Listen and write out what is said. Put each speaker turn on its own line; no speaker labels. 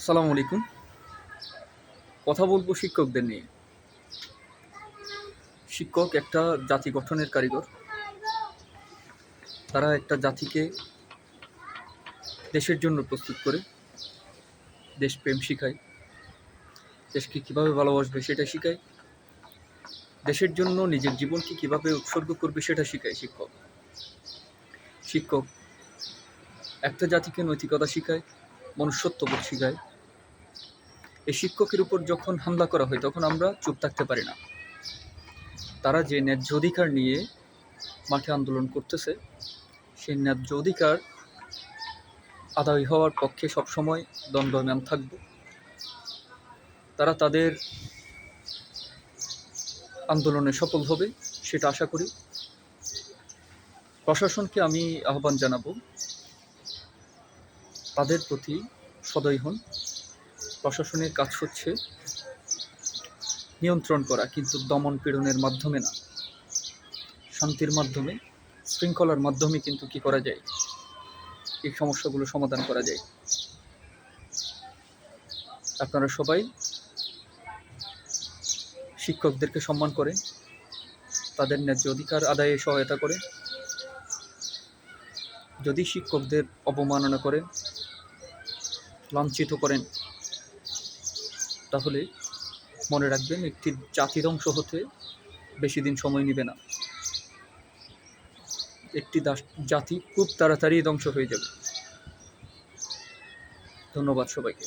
আসসালামু আলাইকুম। কথা বলব শিক্ষকদের নিয়ে। শিক্ষক একটা জাতি গঠনের কারিগর। তারা একটা জাতিকে দেশের জন্য প্রস্তুত করে দেশপ্রেম শিখায়, দেশকে কীভাবে ভালোবাসবে সেটা শিখায়, দেশের জন্য নিজের জীবনকে কীভাবে উৎসর্গ করবে সেটা শিখায় শিক্ষক। শিক্ষক একটা জাতিকে নৈতিকতা শিখায়, মনুষ্যত্ববোধ শিখায় এই শিক্ষকের উপর যখন হামলা করা হয়, তখন আমরা চুপ থাকতে পারি না। তারা যে ন্যায্য অধিকার নিয়ে মাঠে আন্দোলন করতেছে, সেই ন্যায্য অধিকার আদায় হওয়ার পক্ষে সবসময় দ্বন্দ্বম্যান থাকবে। তারা তাদের আন্দোলনে সফল হবে, সেটা আশা করি। প্রশাসনকে আমি আহ্বান জানাব, তাদের প্রতি সদয় হন। প্রশাসনের কাজ হচ্ছে নিয়ন্ত্রণ করা, কিন্তু দমন পীড়নের মাধ্যমে না। শান্তির মাধ্যমে, শৃঙ্খলার মাধ্যমে কিন্তু কি করা যায়? এই সমস্যাগুলো সমাধান করা যায়। আপনারা সবাই শিক্ষকদেরকে সম্মান করেন তাদের ন্যায্য অধিকার আদায়ে সহায়তা করে। যদি শিক্ষকদের অবমাননা করেন, লাঞ্ছিত করেন তাহলে মনে রাখবেন একটি জাতির অংশ হতে বেশি দিন সময় নেবে না। একটি জাতি খুব তাড়াতাড়ি ধ্বংস হয়ে যাবে। ধন্যবাদ সবাইকে।